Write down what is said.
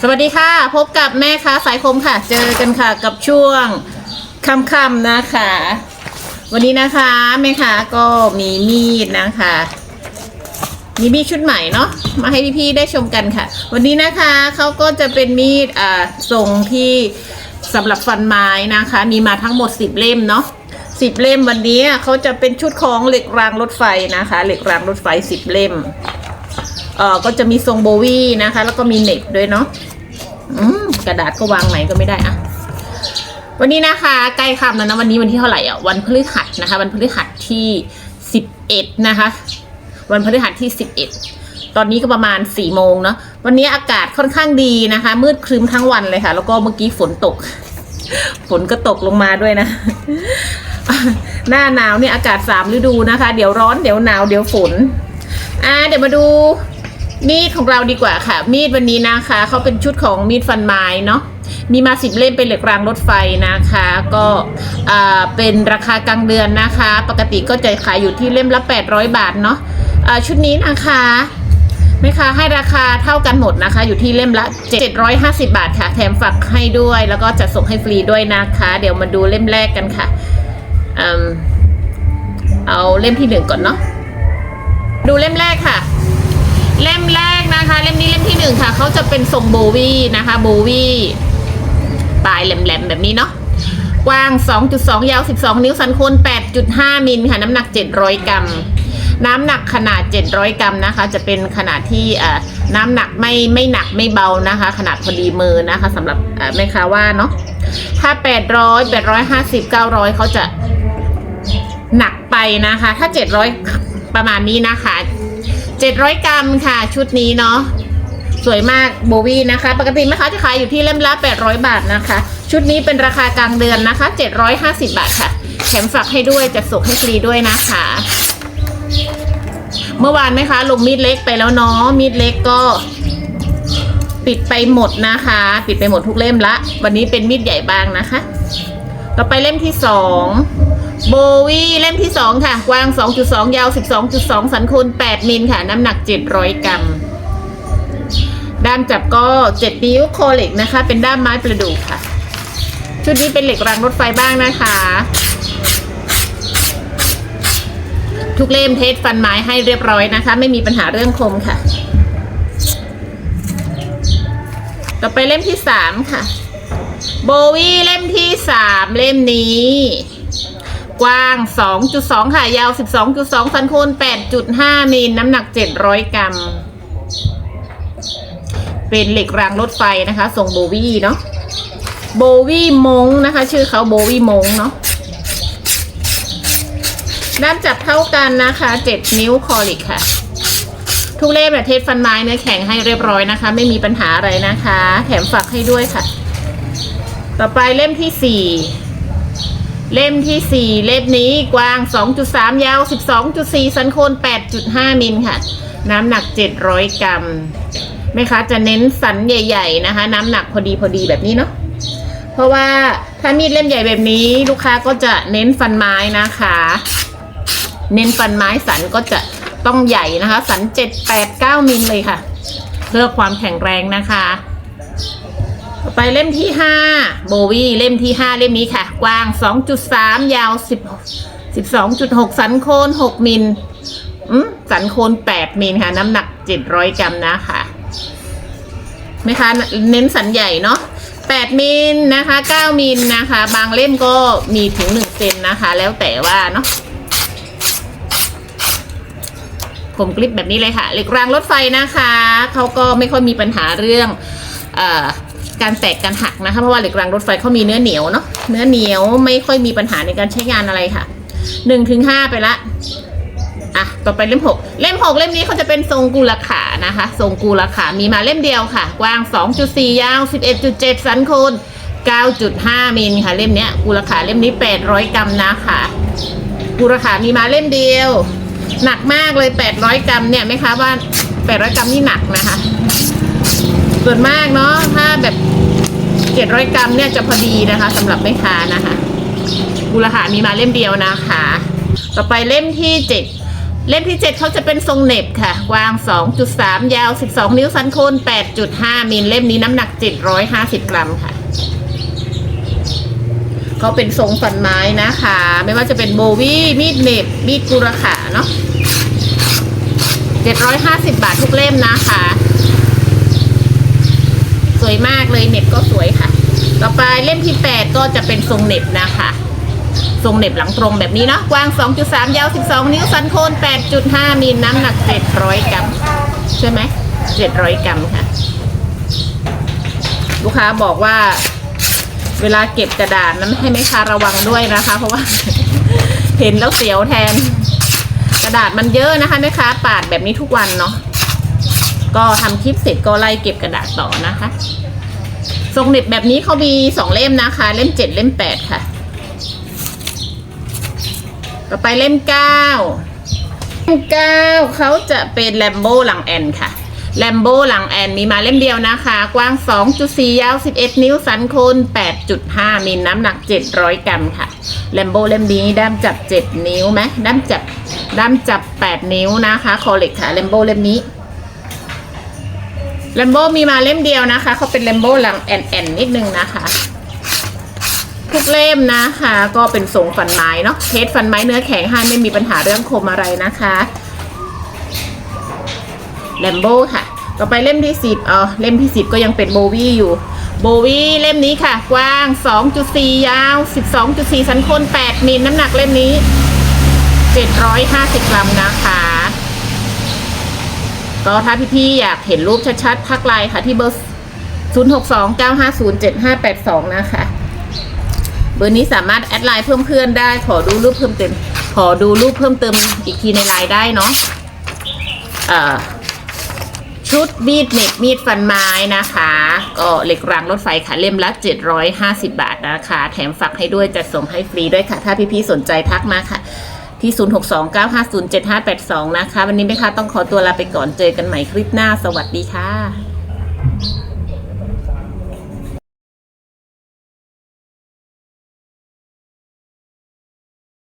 สวัสดีค่ะ พบกับแม่ค้าสายคมค่ะ เจอกันค่ะกับช่วงค่ำๆนะคะ วันนี้นะคะแม่ค้าก็มีมีดนะคะมีมีดชุดใหม่เนาะมาให้พี่ๆได้ชมกันค่ะ วันนี้นะคะเขาก็จะเป็นมีดอ่าทรงที่สำหรับฟันไม้นะคะ มีมาทั้งหมด10เล่มเนาะสิบเล่มวันนี้เขาจะเป็นชุดของเหล็กรางรถไฟนะคะ เหล็กรางรถไฟ10เล่ม เอ่อก็จะมีทรงโบวี่นะคะ แล้วก็มีเน็บด้วยเนาะอืมกระดาษก็วางไหนก็ไม่ได้อะวันนี้นะคะ ใกล้ค่ำแล้วนะวันนี้วันที่เท่าไหร่อะวันพฤหัสนะคะ วันพฤหัสที่สิบเอ็ดนะคะ วันพฤหัสที่สิบเอ็ดตอนนี้ก็ประมาณสี่โมงเนาะวันนี้อากาศค่อนข้างดีนะคะ มืดครึ้มทั้งวันเลยค่ะ แล้วก็เมื่อกี้ฝนตก ฝนก็ตกลงมาด้วยนะ หน้าหนาวเนี่ยอากาศสามฤดูนะคะ เดี๋ยวร้อนเดี๋ยวหนาวเดี๋ยวฝน อ่า เดี๋ยวมาดู มีดของเราดีกว่าค่ะ มีดวันนี้นะคะเขาเป็นชุดของมีดฟันไม้เนาะมีมาสิบเล่มเป็นเหล็กรางรถไฟนะคะ ก็เป็นราคากลางเดือนนะคะ ปกติก็จะขายอยู่ที่เล่มละ 800 บาทเนาะอ่าชุดนี้นะคะแม่ค้าให้ราคาเท่ากันหมดนะคะ อยู่ที่เล่มละ 750 บาทค่ะ แถมฝักให้ด้วย แล้วก็จะส่งให้ฟรีด้วยนะคะ เดี๋ยวมาดูเล่มแรกกันค่ะเอาเล่มที่หนึ่งก่อนเนาะดูเล่มแรกค่ะ เล่มแรกนะคะ เล่มนี้เล่มที่หนึ่งค่ะเขาจะเป็นทรงโบวี่นะคะโบวี่ปลายแหลมๆแบบนี้เนาะกว้าง 2.2 ยาว 12 นิ้วสันโคน8.5 มิลค่ะน้ำหนัก 700 กรัม น้ำหนักขนาด 700 กรัมนะคะ จะเป็นขนาดที่อ่าน้ำหนักไม่ไม่หนักไม่เบานะคะ ขนาดพอดีมือนะคะสำหรับแม่ค้าว่าเนาะถ้า 800 850 900 เขาจะหนักไปนะคะ ถ้า 700 ประมาณนี้นะคะ 700 กรัมค่ะ ชุดนี้เนาะสวยมากโบวี่นะคะ ปกติแม่ค้าจะขายอยู่ที่เล่มละ 800 บาทนะคะ ชุดนี้เป็นราคากลางเดือนนะคะ 750 บาทค่ะ แถมฝากให้ด้วยจะส่งให้ฟรีด้วยนะคะ เมื่อวานไหมคะลงมีดเล็กไปแล้วเนาะมีดเล็กก็ปิดไปหมดนะคะ ปิดไปหมดทุกเล่มละ วันนี้เป็นมีดใหญ่บางนะคะ ต่อไปเล่มที่สอง โบวี่เล่มที่สองค่ะ กว้าง 2.2 ยาว 12.2 สันคูณ8มิลค่ะ น้ำหนัก 700 กรัม ด้ามจับก็ 7 นิ้วโคเล็กนะคะ เป็นด้ามไม้ประดู่ค่ะ ชุดนี้เป็นเหล็กรางรถไฟบ้างนะคะ ทุกเล่มเทสฟันไม้ให้เรียบร้อยนะคะ ไม่มีปัญหาเรื่องคมค่ะ ต่อไปเล่มที่สามค่ะ โบวี่เล่มที่สามเล่มนี้ กว้าง 2.2 ค่ะ ยาว 12.2 สันโคน8.5 มิลน้ำหนัก 700 กรัม เป็นเหล็กรางรถไฟนะคะ ทรงโบวี่เนาะ โบวี่มงนะคะ ชื่อเขาโบวี่มงเนาะ ด้ามจับเท่ากันนะคะ 7 นิ้วคอลิกค่ะ ทุกเล่มเนี่ยเทสฟันไม้เนื้อแข็งให้เรียบร้อยนะคะ ไม่มีปัญหาอะไรนะคะ แถมฝักให้ด้วยค่ะ ต่อไปเล่มที่สี่ เล่มที่สี่เล่มนี้กว้าง 2.3 ยาว 12.4 สันโคน 8.5 มิลค่ะ น้ำหนัก 700 กรัมแม่ค้าจะเน้นสันใหญ่ ๆนะคะ น้ำหนักพอดีพอดีแบบนี้เนาะเพราะว่าถ้ามีดเล่มใหญ่แบบนี้ ลูกค้าก็จะเน้นฟันไม้นะคะ เน้นฟันไม้สันก็จะต้องใหญ่นะคะ สัน 7 8 9 มิลเลยค่ะ เพื่อความแข็งแรงนะคะ ไปเล่มที่5โบวี่เล่มที่5เล่มนี้ค่ะ กว้าง2.3ยาว10 12.6สันโคน6มิลสันโคน8มิลค่ะ น้ำหนัก700กรัมนะคะไหมคะเน้นสันใหญ่เนาะ8มิลนะคะ9มิลนะคะ บางเล่มก็มีถึง1เซนนะคะ แล้วแต่ว่าเนาะผมกลิปแบบนี้เลยค่ะเหล็กรางรถไฟนะคะเขาก็ไม่ค่อยมีปัญหาเรื่อง เออ การแตกการหักนะคะเพราะว่าเหล็กรางรถไฟเขามีเนื้อเหนียวเนาะเนื้อเหนียวไม่ค่อยมีปัญหาในการใช้งานอะไรค่ะหนึ่งถึงห้าไปละอะต่อไปเล่มหกเล่มหกเล่มนี้เขาจะเป็นทรงกูลขานะคะ ทรงกูลขามีมาเล่มเดียวค่ะ กว้าง2.4ยาว11.7สันโคน9.5มิลค่ะเล่มเนี้ยกูลขาเล่มนี้800กรัมนะคะกูราคามีมาเล่มเดียว หนักมากเลย800กรัมเนี่ยไหมคะว่า800กรัมนี่หนักนะคะ ส่วนมากเนาะถ้าแบบ700กรัมเนี่ยจะพอดีนะคะสำหรับแม่ค้านะคะกูราคามีมาเล่มเดียวนะคะ ต่อไปเล่มที่7เล่มที่7เขาจะเป็นทรงเน็บค่ะ กว้าง 2.3 ยาว 12 นิ้วสันโคน8.5 มิลเล่มนี้น้ำหนัก 750 กรัมค่ะเขาเป็นทรงฟันไม้นะคะ ไม่ว่าจะเป็นโบวี่มีดเน็บมีดกุระขาเนาะ750 บาททุกเล่มนะคะ วยมากเลยเน็บก็สวยค่ะ ต่อไปเล่มที่8ก็จะเป็นทรงเน็บนะคะ ทรงเน็บหลังตรงแบบนี้เนาะกว้าง 2.3 ยาว 12 นิ้วสันโคน 8.5 มิลน้ำหนัก 700 กรัมใช่ไหม700 กรัมค่ะ ลูกค้าบอกว่าเวลาเก็บกระดาษนั้นให้แม่ค้าระวังด้วยนะคะ เพราะว่า เห็นแล้วเสียวแทน กระดาษมันเยอะนะคะแม่ค้าปาดแบบนี้ทุกวันเนาะ ก็ทำคลิปเสร็จก็ไล่เก็บกระดาษต่อนะคะทรงเหน็บแบบนี้เขามีสองเล่มนะคะ เล่มเจ็ดเล่มแปดค่ะ ต่อไปเล่มเก้าเล่มเก้าเขาจะเป็นแลมโบหลังแอนค่ะแลมโบหลังแอนมีมาเล่มเดียวนะคะ กว้าง 2.4 ยาว 11 นิ้ว สันโคน 8.5มิลน้ำหนัก 700 กรัมค่ะแลมโบเล่มนี้ด้ามจับ 7 นิ้วไหมด้ามจับด้ามจับ 8 นิ้วนะคะ คอเล็กค่ะแลมโบเล่มนี้ แลมโบมีมาเล่มเดียวนะคะเขาเป็นแลมโบหลังแอนแอนนิดนึงนะคะทุกเล่มนะคะ ก็เป็นทรงฟันไม้เนาะเทสฟันไม้เนื้อแข็งให้ไม่มีปัญหาเรื่องคมอะไรนะคะแลมโบค่ะ ต่อไปเล่มที่สิบอ๋อเล่มที่สิบก็ยังเป็นโบวี่อยู่โบวี่เล่มนี้ค่ะ กว้าง 2.4 ยาว 12.4 สันโคน8มิลน้ำหนักเล่มนี้ 750 กรัมนะคะ ก็ถ้าพี่ๆอยากเห็นรูปชัดๆทักไลน์ค่ะที่เบอร์ 0629507582 นะคะ เบอร์นี้สามารถแอดไลน์เพิ่มเพื่อนได้ ขอดูรูปเพิ่มเติม ขอดูรูปเพิ่มเติมอีกทีในไลน์ได้เนาะชุดมีดเน็บมีดฟันไม้นะคะ ก็เหล็กรางรถไฟค่ะเล่มละ 750 บาทนะคะ แถมฝากให้ด้วยจะส่งให้ฟรีด้วยค่ะ ถ้าพี่ๆสนใจทักมาค่ะ ที่ 0629507582 นะคะ วันนี้แม่คะต้องขอตัวลาไปก่อนเจอกันใหม่คลิปหน้า สวัสดีค่ะ